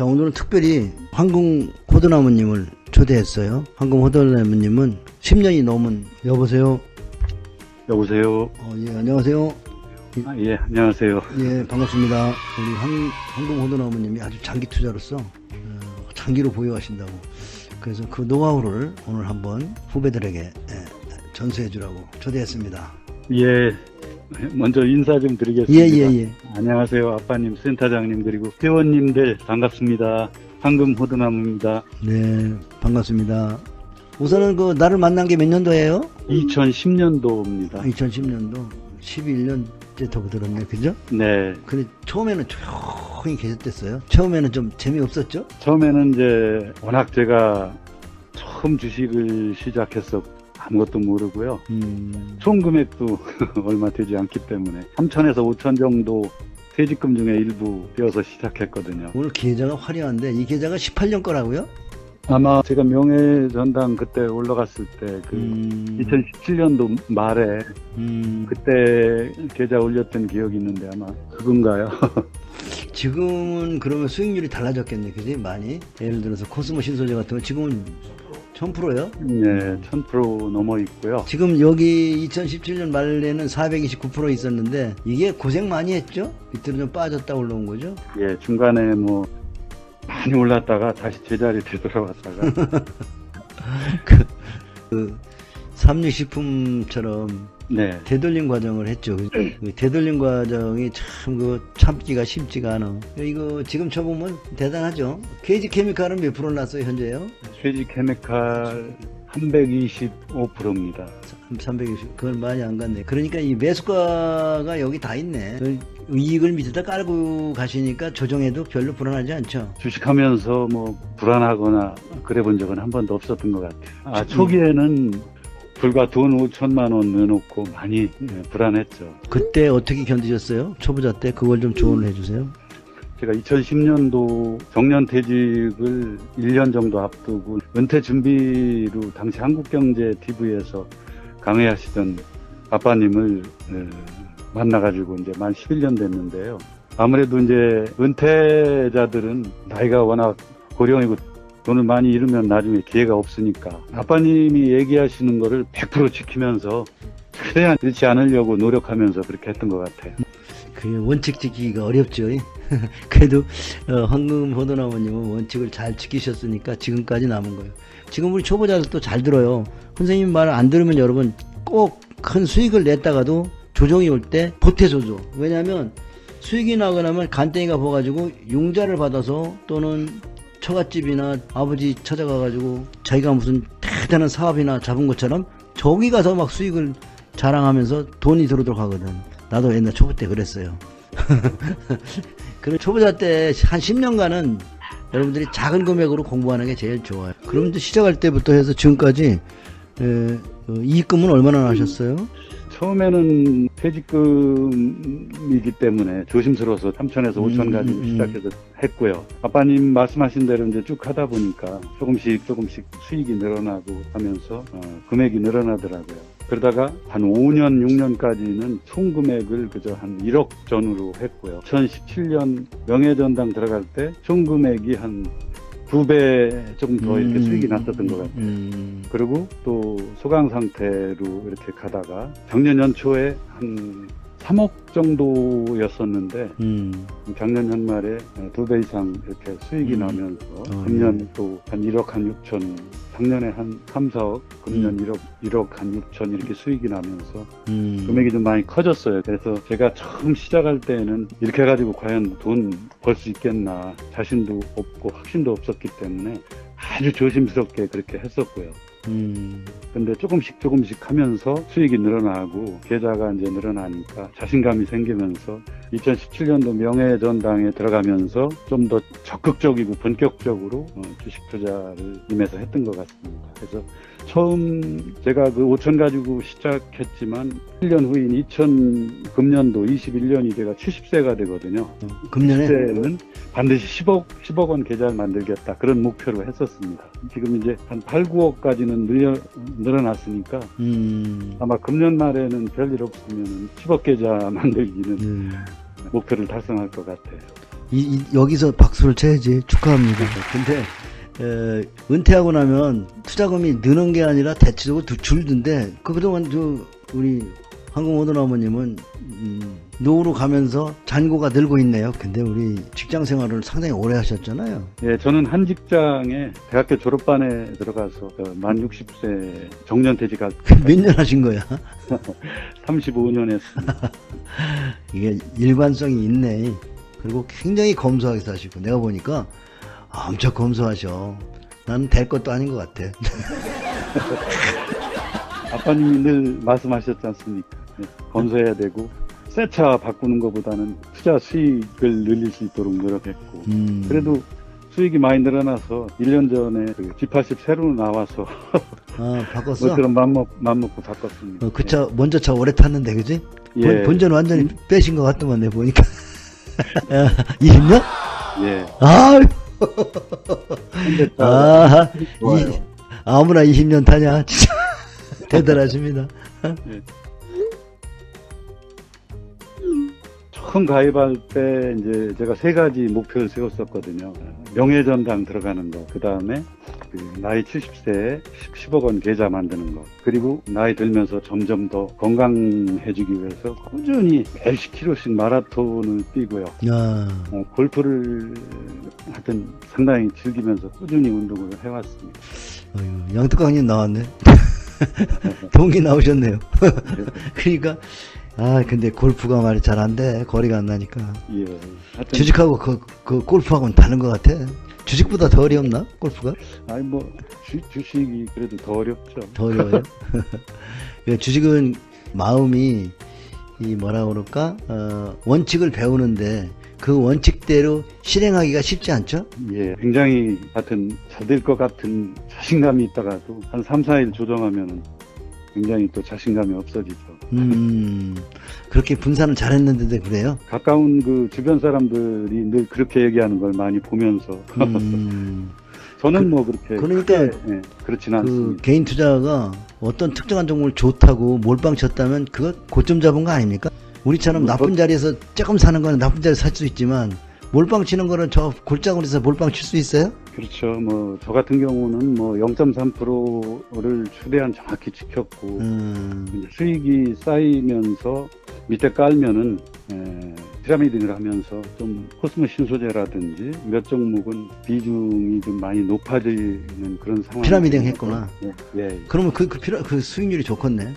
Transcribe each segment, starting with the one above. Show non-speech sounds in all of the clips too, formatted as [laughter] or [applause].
자, 오늘은 특별히 황금 호두나무님을 초대했어요. 황금 호두나무님은 10년이 넘은, 여보세요? 여보세요. 어, 예, 안녕하세요. 아, 예, 안녕하세요. 예, 반갑습니다. 우리 황, 황금 호두나무님이 아주 장기 투자로서, 어, 장기로 보유하신다고. 그래서 그 노하우를 오늘 한번 후배들에게 예, 전수해 주라고 초대했습니다. 예, 먼저 인사 좀 드리겠습니다. 예, 예, 예. 안녕하세요. 아빠님, 센터장님, 그리고 회원님들 반갑습니다. 황금 호두나무입니다. 네, 반갑습니다. 우선은 그 나를 만난 게 몇 년도예요? 2010년도입니다. 2010년도 11년째 더 들었네, 그죠? 네. 근데 처음에는 조용히 계셨댔어요. 처음에는 좀 재미없었죠? 처음에는 이제 워낙 제가 처음 주식을 시작해서 아무것도 모르고요. 음, 총 금액도 [laughs] 얼마 되지 않기 때문에 3천에서 5천 정도 퇴직금 중에 일부 떼어서 시작했거든요. 오늘 계좌가 화려한데 이 계좌가 18년 거라고요? 아마 제가 명예전당 그때 올라갔을 때그 음, 2017년도 말에 음, 그때 계좌 올렸던 기억이 있는데 아마 그건가요? [laughs] 지금은 그러면 수익률이 달라졌겠네, 그지? 많이. 예를 들어서 코스모 신소재 같은 거 지금은 1000%요? 네, 1000% 넘어 있고요. 지금 여기 2017년 말에는 429% 있었는데 이게 고생 많이 했죠? 밑으로 좀 빠졌다 올라온 거죠? 예, 중간에 뭐 많이 올랐다가 다시 제자리 되돌아왔다가 [laughs] 그 삼육식품처럼 네, 되돌림 과정을 했죠. 그 되돌림 과정이 참 그 참기가 쉽지가 않아. 이거 지금 쳐보면 대단하죠. 케이지 케미칼은 몇 프로 났어요 현재요? 쇠지 케미칼 325%입니다. 360. 그건 많이 안 갔네. 그러니까 이 매수가가 여기 다 있네. 그 이익을 밑에다 깔고 가시니까 조정해도 별로 불안하지 않죠. 주식하면서 뭐 불안하거나 그래 본 적은 한 번도 없었던 것 같아요. 아, 초기에는 불과 돈 5천만 원 넣어놓고 많이 예, 불안했죠. 그때 어떻게 견디셨어요? 초보자 때 그걸 좀 조언을 해주세요. 제가 2010년도 정년 퇴직을 1년 정도 앞두고 은퇴 준비로 당시 한국경제 TV에서 강의하시던 아빠님을 에, 만나가지고 이제 만 11년 됐는데요. 아무래도 이제 은퇴자들은 나이가 워낙 고령이고 돈을 많이 잃으면 나중에 기회가 없으니까 아빠님이 얘기하시는 거를 100% 지키면서 최대한 잃지 않으려고 노력하면서 그렇게 했던 것 같아요. 그 원칙 지키기가 어렵죠. [laughs] 그래도 어, 황금 호도나무님은 원칙을 잘 지키셨으니까 지금까지 남은 거예요. 지금 우리 초보자들도 잘 들어요. 선생님 말안 들으면 여러분 꼭 큰 수익을 냈다가도 조정이 올 때 보태줘줘. 왜냐하면 수익이 나거나면 간땡이가 보가지고 융자를 받아서 또는 처갓집이나 아버지 찾아가가지고 자기가 무슨 대단한 사업이나 잡은 것처럼 저기 가서 막 수익을 자랑하면서 돈이 들어오도록 하거든. 나도 옛날 초보 때 그랬어요. [laughs] 그럼 초보자 때 한 10년간은 여러분들이 작은 금액으로 공부하는 게 제일 좋아요. 그럼 이제 시작할 때부터 해서 지금까지 에, 어, 이익금은 얼마나 나셨어요? 처음에는 퇴직금이기 때문에 조심스러워서 3천에서 5천 음, 가지고 음, 음. 시작해서 했고요. 아빠님 말씀하신 대로 이제 쭉 하다 보니까 조금씩 조금씩 수익이 늘어나고 하면서 어, 금액이 늘어나더라고요. 그러다가 한 5년, 6년까지는 총 금액을 그저 한 1억 전후로 했고요. 2017년 명예전당 들어갈 때 총 금액이 한 두 배 조금 더 이렇게 음, 수익이 났었던 것 같아요. 음, 그리고 또 소강 상태로 이렇게 가다가 작년 연초에 한 3억 정도였었는데 음, 작년 연말에 두 배 이상 이렇게 수익이 음. 나면서 어, 금년 또한 1억 한 6천 작년에 한 3, 4억 금년 음. 1억 1억 한 6천 이렇게 수익이 나면서 음. 금액이 좀 많이 커졌어요. 그래서 제가 처음 시작할 때는 이렇게 해가지고 과연 돈 벌 수 있겠나 자신도 없고 확신도 없었기 때문에 아주 조심스럽게 그렇게 했었고요. 음, 근데 조금씩 조금씩 하면서 수익이 늘어나고 계좌가 이제 늘어나니까 자신감이 생기면서 2017년도 명예전당에 들어가면서 좀 더 적극적이고 본격적으로 어, 주식 투자를 임해서 했던 것 같습니다. 그래서 처음 제가 그 5천 가지고 시작했지만 1년 후인 2000 금년도 21년이 제가 70세가 되거든요. 어, 금년에 그때는 반드시 10억, 10억 원 계좌를 만들겠다. 그런 목표로 했었습니다. 지금 이제 한 8, 9억까지는 늘려, 늘어났으니까 음, 아마 금년 말에는 별일 없으면 10억 계좌 [laughs] 만들기는 음. 목표를 달성할 것 같아요. 이, 이- 여기서 박수를 쳐야지 축하합니다. 근데 에, 은퇴하고 나면 투자금이 느는 게 아니라 대체적으로 두- 줄던데 그 그동안 저 우리 항공호돈 어머님은 음, 노후로 가면서 잔고가 늘고 있네요. 근데 우리 직장 생활을 상당히 오래 하셨잖아요. 예, 저는 한 직장에 대학교 졸업반에 들어가서 어, 만 60세 정년퇴직할 [laughs] 몇 년 하신 거야? [laughs] 35년 했습니다. [laughs] 이게 일관성이 있네. 그리고 굉장히 검소하게 사시고 내가 보니까 엄청 검소하셔. 나는 될 것도 아닌 것 같아. [laughs] 아빠님이 늘 말씀하셨지 않습니까? 예, 검소해야 되고 새 차 바꾸는 것보다는 투자 수익을 늘릴 수 있도록 노력했고 음. 그래도 수익이 많이 늘어나서 1년 전에 그 G80 새로 나와서 아 바꿨어. 뭐처럼 맘먹, 맘먹고 바꿨습니다. 어, 그 차 먼저 차 오래 탔는데 그지? 예, 본, 본전 완전히 빼신 것 같더만 내 보니까. [laughs] 야, 20년? 예. 아, 아. 이, 아무나 20년 타냐? [laughs] 진짜 대단하십니다. 처음 가입할 때 이제 제가 세 가지 목표를 세웠었거든요. 명예전당 들어가는 거, 그 다음에 그 나이 70세에 10, 억 원 계좌 만드는 거, 그리고 나이 들면서 점점 더 건강해지기 위해서 꾸준히 매일 10km씩 마라톤을 뛰고요. 야, 어, 골프를 하여튼 상당히 즐기면서 꾸준히 운동을 해왔습니다. 어휴, 양특강님 나왔네. [laughs] 동기 나오셨네요. [laughs] 그러니까 아 근데 골프가 말이 잘 안 돼. 거리가 안 나니까. 예. 하여튼, 주식하고 그, 그 골프하고는 다른 것 같아. 주식보다 더 어렵나? 골프가? 아니 뭐, 주, 주식이 그래도 더 어렵죠. 더 어려워요. 그 [laughs] 주식은 마음이 이 뭐라 그럴까 어, 원칙을 배우는데 그 원칙대로 실행하기가 쉽지 않죠? 예, 굉장히 하여튼 잘될 것 같은 자신감이 있다가도 한 3, 4일 조정하면 굉장히 또 자신감이 없어지죠. 음 그렇게 분산을 잘했는데도 그래요. 가까운 그 주변 사람들이 늘 그렇게 얘기하는 걸 많이 보면서 음, [laughs] 저는 뭐 그렇게 그러니까 크게, 예, 그렇지는 그 않습니다. 개인 투자가 어떤 특정한 종목을 좋다고 몰빵 쳤다면 그거 고점 잡은 거 아닙니까? 우리처럼 뭐, 나쁜 뭐- 자리에서 조금 사는 거는 나쁜 자리에서 살 수 있지만 몰빵 치는 거는 저 골짜기에서 몰빵 칠 수 있어요? 그렇죠. 뭐 저 같은 경우는 뭐 0.3%를 최대한 정확히 지켰고 음, 수익이 쌓이면서 밑에 깔면은 에, 피라미딩을 하면서 좀 코스모 신소재라든지 몇 종목은 비중이 좀 많이 높아지는 그런 상황. 피라미딩 했구나. 예, 예. 그러면 그, 그, 필요, 그 수익률이 좋겠네.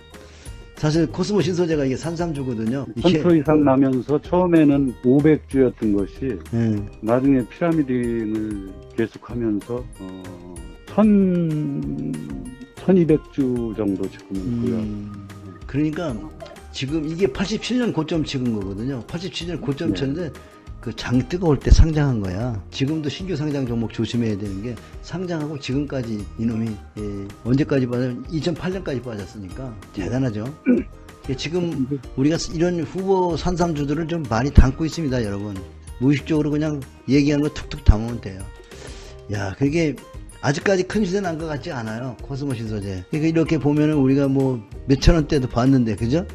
사실 코스모 신소재가 이게 산삼주거든요. 이게, 1000% 이상 나면서 처음에는 500주였던 것이 예. 나중에 피라미딩을 계속하면서 어, 1000, 1200주 정도 지금 있고요. 음, 그러니까 지금 이게 87년 고점 찍은 거거든요. 87년 고점 네. 쳤는데 그 장 뜨거울 때 상장한 거야. 지금도 신규 상장 종목 조심해야 되는 게 상장하고 지금까지 이놈이 예, 언제까지 빠져? 2008년까지 빠졌으니까 대단하죠. [clears throat] 예, 지금 우리가 이런 후보 산삼주들을 좀 많이 담고 있습니다, 여러분. 무의식적으로 그냥 얘기하는 거 툭툭 담으면 돼요. 야, 그게 아직까지 큰 시대 난것 같지 않아요. 코스모 신소재. 그러니까 이렇게 보면은 우리가 뭐 몇천 원대도 봤는데, 그죠?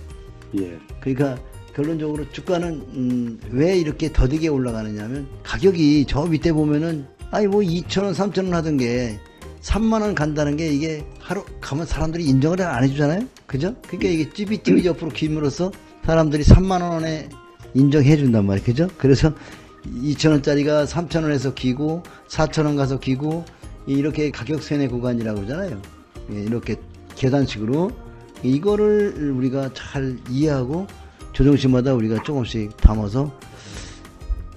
예. 그러니까 결론적으로 주가는 음, 왜 이렇게 더디게 올라가느냐면 가격이 저 밑에 보면은 아니 뭐 2천 원, 3천 원 하던 게 3만 원 간다는 게 이게 하루 가면 사람들이 인정을 안 해주잖아요. 그죠? 그러니까 이게 찌비찌비 옆으로 김으로써 사람들이 3만 원에 인정해 준단 말이에요. 그죠? 그래서 2천 원짜리가 3천 원에서 기고 4천 원 가서 기고 이렇게 가격 세뇌 구간이라고 그러잖아요. 예, 이렇게 계단식으로 이거를 우리가 잘 이해하고 조정시마다 우리가 조금씩 담아서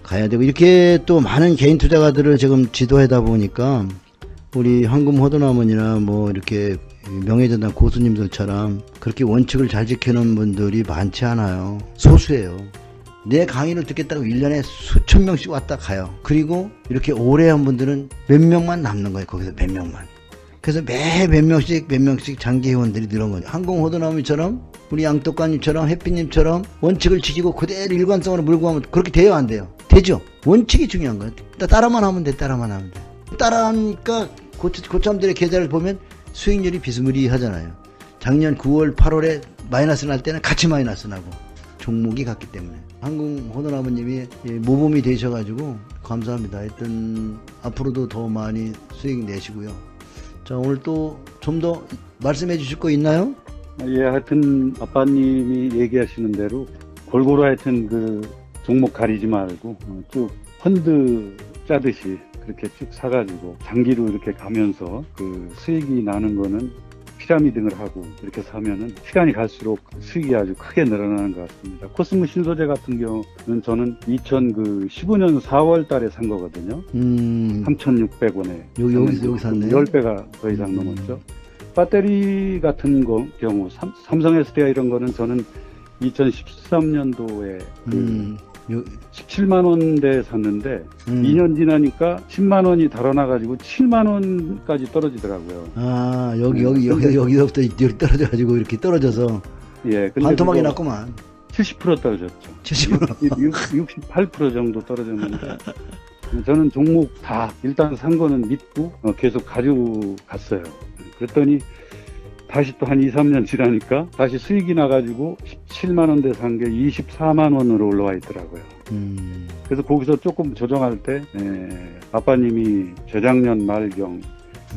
가야 되고 이렇게 또 많은 개인 투자가들을 지금 지도하다 보니까 우리 황금 호도나무니나 뭐 이렇게 명예전당 고수님들처럼 그렇게 원칙을 잘 지키는 분들이 많지 않아요. 소수예요. 내 강의를 듣겠다고 1년에 수천 명씩 왔다 가요. 그리고 이렇게 오래 한 분들은 몇 명만 남는 거예요. 거기서 몇 명만. 그래서 매몇 명씩 몇 명씩 장기 회원들이 늘은 거죠. 항공호도나무처럼 우리 양떡관님처럼 햇빛님처럼 원칙을 지키고 그대로 일관성으로 물고 가면 그렇게 돼요 안 돼요? 되죠. 원칙이 중요한 거예요. 따- 따라만 하면 돼. 따라만 하면 돼. 따라하니까 고참, 고참들의 계좌를 보면 수익률이 비스무리하잖아요. 작년 9월 8월에 마이너스 날 때는 같이 마이너스 나고 종목이 같기 때문에 한국 호돈 아버님이 예, 모범이 되셔가지고 감사합니다. 하여튼 앞으로도 더 많이 수익 내시고요. 자 오늘 또 좀 더 말씀해 주실 거 있나요? 예, 하여튼 아빠님이 얘기하시는 대로 골고루 하여튼 그 종목 가리지 말고 어, 쭉 펀드 짜듯이 그렇게 쭉 사가지고 장기로 이렇게 가면서 그 수익이 나는 거는 피라미딩을 하고 이렇게 사면은 시간이 갈수록 수익이 아주 크게 늘어나는 것 같습니다. 코스모 신소재 같은 경우는 저는 2015년 4월 달에 산 거거든요. 음 3,600원에. 여기 여기 여기 샀네. 10배가 더 이상 음. 넘었죠. 배터리 같은 거, 경우, 삼, 삼성 SDI 이런 거는 저는 2013년도에 그 음, 요, 17만 원대 샀는데 음. 2년 지나니까 10만 원이 달아나가지고 7만 원까지 떨어지더라고요. 아 여기 네. 여기 여기 여기서부터 여기 떨어져가지고 이렇게 떨어져서 예, 근데 반토막이 그거 났구만. 70% 떨어졌죠. 70%. 68% 정도 떨어졌는데 저는 종목 다 일단 산 거는 믿고 어, 계속 가지고 갔어요. 그랬더니 다시 또 한 2, 3년 지나니까 다시 수익이 나가지고 17만 원대 산 게 24만 원으로 올라와 있더라고요. 음, 그래서 거기서 조금 조정할 때 에, 아빠님이 재작년 말경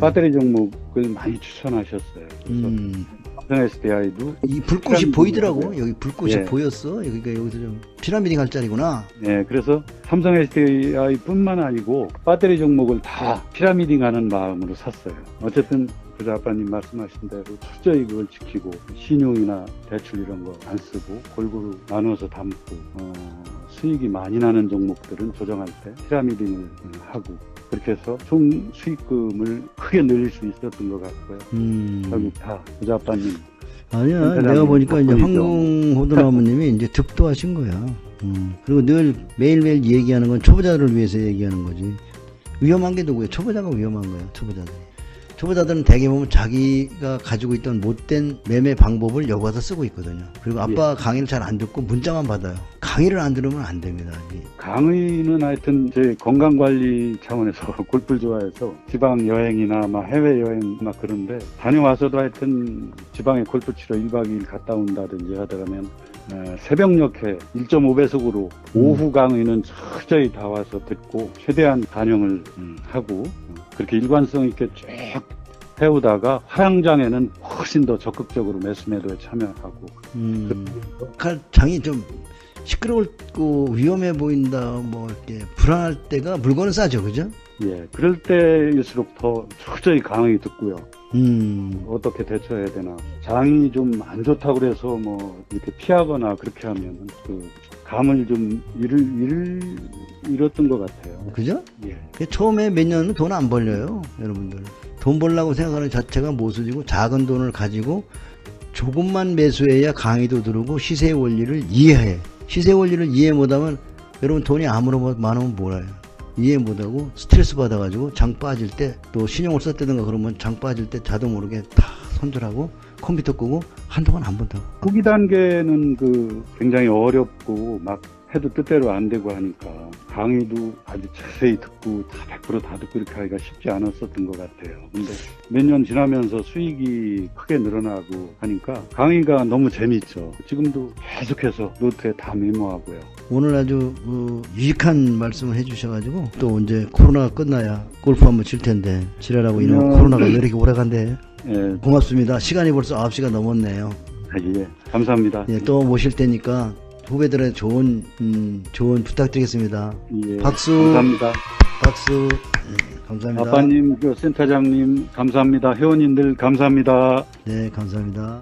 배터리 종목을 많이 추천하셨어요. 그래서 음. 삼성 SDI도 이 불꽃이 피라미드 보이더라고. 모양이에요. 여기 불꽃이 예. 보였어. 그러니까 여기서 좀 피라미딩 할 자리구나. 예, 그래서 삼성 SDI뿐만 아니고 배터리 종목을 다 피라미딩 하는 마음으로 샀어요. 어쨌든 그저 아빠님 말씀하신 대로 철저히 그걸 지키고 신용이나 대출 이런 거 안 쓰고 골고루 나눠서 담고 어, 수익이 많이 나는 종목들은 조정할 때 피라미딩을 음, 하고 그렇게 해서 총 수익금을 크게 늘릴 수 있었던 것 같고요. 음. 결국 다 그저 아빠님 아니야. 내가 보니까 이제 덕분이죠. 황궁 호도나무님이 이제 득도하신 거야. 음. 그리고 늘 매일매일 얘기하는 건 초보자를 위해서 얘기하는 거지. 위험한 게 누구야? 초보자가 위험한 거야. 초보자들 이. 초보자들은 대개 보면 자기가 가지고 있던 못된 매매 방법을 여과서 쓰고 있거든요. 그리고 아빠 강의를 잘 안 듣고 문자만 받아요. 강의를 안 들으면 안 됩니다. 이게. 강의는 하여튼 제 건강 관리 차원에서 [laughs] 골프를 좋아해서 지방 여행이나 막 해외 여행 막 그런데 다녀와서도 하여튼 지방에 골프 치러 1박 2일 갔다 온다든지 하더라면 에, 새벽녘에 1.5배속으로 오후 강의는 철저히 다 와서 듣고 최대한 반영을 음, 하고 어, 그렇게 일관성 있게 쭉 해오다가 화양장에는 훨씬 더 적극적으로 매수 매도에 참여하고 음, 칼 장이 좀 시끄럽고 위험해 보인다, 뭐 이렇게 불안할 때가 물건은 싸죠, 그죠? 예 그럴 때일수록 더 철저히 강의 듣고요. 음, 어떻게 대처해야 되나. 장이 좀 안 좋다고 그래서 뭐 이렇게 피하거나 그렇게 하면 그 감을 좀 잃을, 잃을, 잃었던 것 같아요. 그죠? 예. 그 처음에 몇 년은 돈 안 벌려요, 여러분들. 돈 벌라고 생각하는 자체가 모순이고 작은 돈을 가지고 조금만 매수해야 강의도 들고 시세 원리를 이해해. 시세 원리를 이해 못하면 여러분 돈이 아무런 많으면 몰라요. 이해 못하고 스트레스 받아가지고 장 빠질 때 또 신용을 썼다든가 그러면 장 빠질 때 자도 모르게 다 손절하고 컴퓨터 끄고 한동안 안 본다고. 후기 단계는 그 굉장히 어렵고 막 해도 뜻대로 안 되고 하니까 강의도 아주 자세히 듣고 다 100%다 듣고 이렇게 하기가 쉽지 않았었던 것 같아요. 근데 몇 년 지나면서 수익이 크게 늘어나고 하니까 강의가 너무 재밌죠. 지금도 계속해서 노트에 다 메모하고요. 오늘 아주 어, 유익한 말씀을 해주셔가지고 또 언제 코로나가 끝나야 골프 한번 칠 텐데 지랄하고 이런 음. 코로나가 왜 이렇게 오래 간대 예, 고맙습니다 시간이 벌써 9시가 넘었네요 예, 감사합니다. 예, 또 모실 테니까 후배들의 좋은 음, 조언 부탁드리겠습니다 예, 박수. 감사합니다. 박수 예, 감사합니다 아빠님, 그 센터장님 감사합니다. 회원님들 감사합니다. 네 감사합니다